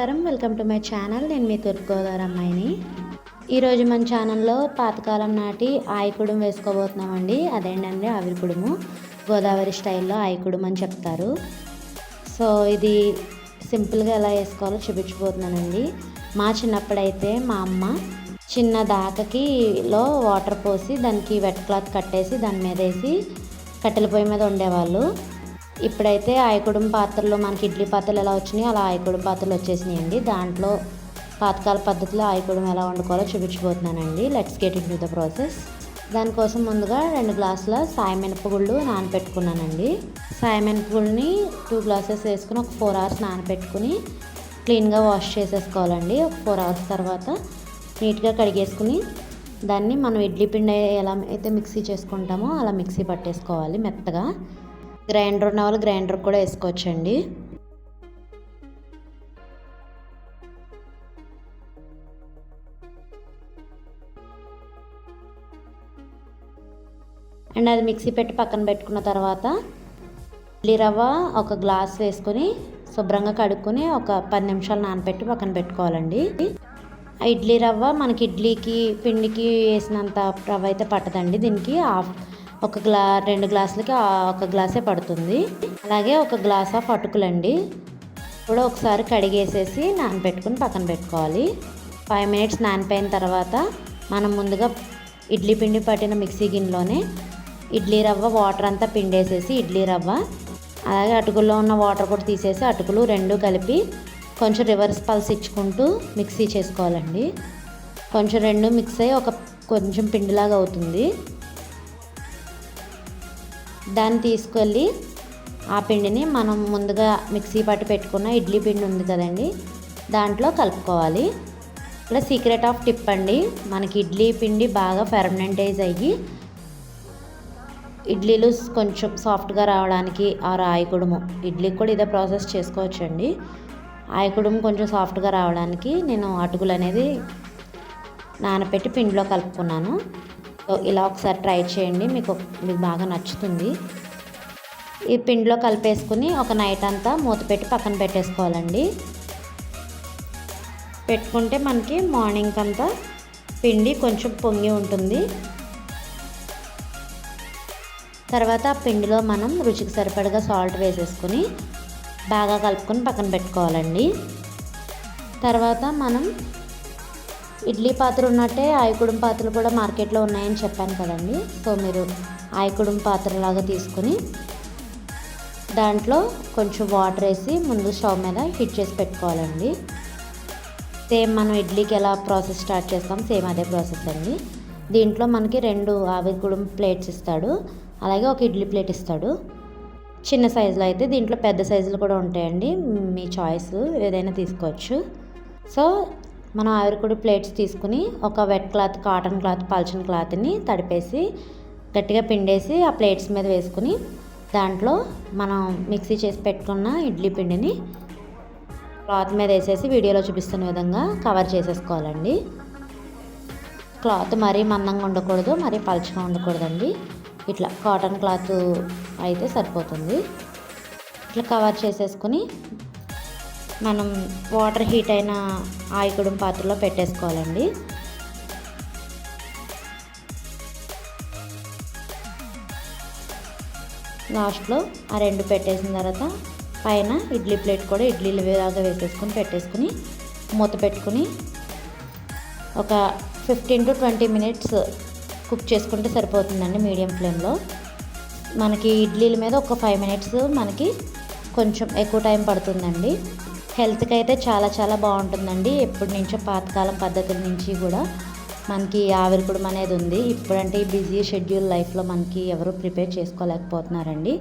నమస్కారం. Welcome to my channel. నేను మీ తూర్పుగోదావరి అమ్మాయిని. ఈరోజు మన ఛానల్లో పాతకాలం నాటి ఆయకుడుం వేసుకోబోతున్నామండి. అదేంటండి ఆవిరికుడుము. గోదావరి స్టైల్లో ఆయకుడుం అని చెప్తారు. సో ఇది సింపుల్గా ఎలా వేసుకోవాలో చూపించబోతున్నానండి. మా చిన్నప్పుడైతే మా అమ్మ చిన్న దాకకిలో వాటర్ పోసి దానికి వెట్ క్లాత్ కట్టేసి దాని మీద వేసి కట్టెల పొయ్యి మీద ఉండేవాళ్ళు ఇప్పుడైతే ఆయకుడుం పాత్రలు మనకి ఇడ్లీ పాత్రలు ఎలా వచ్చినాయో అలా ఆయకుడుం పాత్రలు వచ్చేసినాయండి. దాంట్లో పాతకాల పద్ధతిలో ఆయకుడుం ఎలా వండుకోవాలో చూపించబోతున్నానండి. Let's get into the process దానికోసం ముందుగా రెండు గ్లాసుల సాయి మినపగుళ్ళు నానపెట్టుకున్నానండి. సాయి మినపగుళ్ళని టూ గ్లాసెస్ వేసుకుని ఒక ఫోర్ అవర్స్ నానపెట్టుకుని క్లీన్గా వాష్ చేసేసుకోవాలండి. ఒక ఫోర్ అవర్స్ తర్వాత నీట్గా కడిగేసుకుని దాన్ని మనం ఇడ్లీ పిండి ఎలా అయితే మిక్సీ చేసుకుంటామో అలా మిక్సీ పట్టేసుకోవాలి మెత్తగా. గ్రైండర్ ఉన్న వాళ్ళు గ్రైండర్ కూడా వేసుకోవచ్చండి. అండ్ అది మిక్సీ పెట్టి పక్కన పెట్టుకున్న తర్వాత ఇడ్లీ రవ్వ ఒక గ్లాస్ వేసుకొని శుభ్రంగా కడుక్కొని ఒక పది నిమిషాలు నానబెట్టి పక్కన పెట్టుకోవాలండి. ఆ ఇడ్లీ రవ్వ మనకి ఇడ్లీకి పిండికి వేసినంత రవ్వ అయితే పట్టదండి. దీనికి హాఫ్ ఒక గ్లా రెండు గ్లాసులకి ఒక గ్లాసే పడుతుంది. అలాగే ఒక గ్లాస్ ఆఫ్ అటుకులండి. కూడా ఒకసారి కడిగేసేసి నానబెట్టుకుని పక్కన పెట్టుకోవాలి. ఫైవ్ మినిట్స్ నానిపోయిన తర్వాత మనం ముందుగా ఇడ్లీ పిండి పట్టిన మిక్సీ గిన్నెలోనే ఇడ్లీ రవ్వ వాటర్ అంతా పిండేసేసి ఇడ్లీ రవ్వ అలాగే అటుకుల్లో ఉన్న వాటర్ కూడా తీసేసి అటుకులు రెండు కలిపి కొంచెం రివర్స్ పల్స్ ఇచ్చుకుంటూ మిక్సీ చేసుకోవాలండి. కొంచెం రెండు మిక్స్ అయ్యి ఒక కొంచెం పిండిలాగా అవుతుంది. దాన్ని తీసుకెళ్ళి ఆ పిండిని మనం ముందుగా మిక్సీ పట్టి పెట్టుకున్న ఇడ్లీ పిండి ఉంది కదండి దాంట్లో కలుపుకోవాలి. ఇక్కడ సీక్రెట్ ఆఫ్ టిప్ అండి మనకి ఇడ్లీ పిండి బాగా ఫెర్మనెంటైజ్ అయ్యి ఇడ్లీలు కొంచెం సాఫ్ట్గా రావడానికి ఆ రాయకుడుము ఇడ్లీకి కూడా ఇదే ప్రాసెస్ చేసుకోవచ్చండి. ఆయకుడుము కొంచెం సాఫ్ట్గా రావడానికి నేను అటుకులు అనేది నానబెట్టి పిండిలో కలుపుకున్నాను. సో ఇలా ఒకసారి ట్రై చేయండి. మీకు మీకు బాగా నచ్చుతుంది. ఈ పిండిలో కలిపేసుకుని ఒక నైట్ అంతా మూత పెట్టి పక్కన పెట్టేసుకోవాలండి. పెట్టుకుంటే మనకి మార్నింగ్ అంతా పిండి కొంచెం పొంగి ఉంటుంది. తర్వాత ఆ పిండిలో మనం రుచికి సరిపడగా సాల్ట్ వేసేసుకుని బాగా కలుపుకొని పక్కన పెట్టుకోవాలండి. తర్వాత మనం ఇడ్లీ పాత్ర ఉన్నట్టే ఆయకుడుం పాత్రలు కూడా మార్కెట్లో ఉన్నాయని చెప్పాను కదండి. సో మీరు ఆయకుడుం పాత్రలాగా తీసుకుని దాంట్లో కొంచెం వాటర్ వేసి ముందు స్టవ్ మీద హీట్ చేసి పెట్టుకోవాలండి. సేమ్ మనం ఇడ్లీకి ఎలా ప్రాసెస్ స్టార్ట్ చేస్తాం సేమ్ అదే ప్రాసెస్ అండి. దీంట్లో మనకి రెండు ఆవిరికుడుం ప్లేట్స్ ఇస్తాడు అలాగే ఒక ఇడ్లీ ప్లేట్ ఇస్తాడు. చిన్న సైజులో అయితే దీంట్లో పెద్ద సైజులు కూడా ఉంటాయండి మీ చాయిస్ ఏదైనా తీసుకోవచ్చు. సో మనం ఆవిరికుడి ప్లేట్స్ తీసుకుని ఒక వెట్ క్లాత్ కాటన్ క్లాత్ పల్చని క్లాత్ని తడిపేసి గట్టిగా పిండేసి ఆ ప్లేట్స్ మీద వేసుకుని దాంట్లో మనం మిక్సీ చేసి పెట్టుకున్న ఇడ్లీ పిండిని క్లాత్ మీద వేసేసి వీడియోలో చూపిస్తున్న విధంగా కవర్ చేసేసుకోవాలండి. క్లాత్ మరీ మందంగా ఉండకూడదు మరీ పలుచగా ఉండకూడదండి. ఇట్లా కాటన్ క్లాత్ అయితే సరిపోతుంది. ఇట్లా కవర్ చేసేసుకుని మనం వాటర్ హీట్ అయిన ఆయికుడుం పాత్రలో పెట్టేసుకోవాలండి. లాస్ట్లో ఆ రెండు పెట్టేసిన తర్వాత పైన ఇడ్లీ ప్లేట్ కూడా ఇడ్లీలు వేలాగా వేసేసుకుని పెట్టేసుకుని మూత పెట్టుకుని ఒక fifteen to twenty minutes cook చేసుకుంటే సరిపోతుందండి మీడియం ఫ్లేమ్లో. మనకి ఇడ్లీల మీద ఒక ఫైవ్ మినిట్స్ మనకి కొంచెం ఎక్కువ టైం పడుతుందండి. హెల్త్కి అయితే చాలా చాలా బాగుంటుందండి. ఎప్పటి నుంచో పాతకాలం పద్ధతుల నుంచి కూడా మనకి ఆవిరికుడం అనేది ఉంది. ఇప్పుడంటే ఈ బిజీ షెడ్యూల్ లైఫ్లో మనకి ఎవరు ప్రిపేర్ చేసుకోలేకపోతున్నారండి.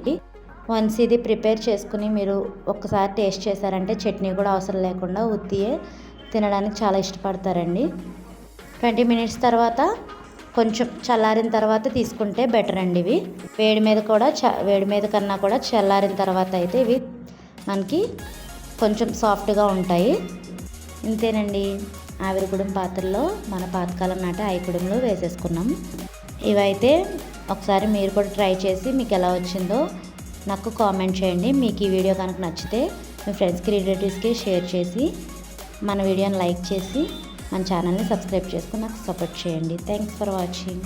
వన్స్ ఇది ప్రిపేర్ చేసుకుని మీరు ఒక్కసారి టేస్ట్ చేశారంటే చట్నీ కూడా అవసరం లేకుండా ఉత్తియే తినడానికి చాలా ఇష్టపడతారండి. ట్వంటీ మినిట్స్ తర్వాత కొంచెం చల్లారిన తర్వాత తీసుకుంటే బెటర్ అండి ఇవి. వేడి మీద కూడా చ వేడి మీద కన్నా కూడా చల్లారిన తర్వాత అయితే ఇవి మనకి కొంచెం సాఫ్ట్గా ఉంటాయి. ఇంతేనండి. ఆవిరికుడుం పాత్రలో మన పాతకాలం నాటి ఐకుడంలో వేసేసుకున్నాం. ఇవైతే ఒకసారి మీరు కూడా ట్రై చేసి మీకు ఎలా వచ్చిందో నాకు కామెంట్ చేయండి. మీకు ఈ వీడియో కనుక నచ్చితే మీ ఫ్రెండ్స్కి రిలేటివ్స్కి షేర్ చేసి మన వీడియోని లైక్ చేసి మన ఛానల్ని సబ్స్క్రైబ్ చేసుకుని నాకు సపోర్ట్ చేయండి. Thanks for watching.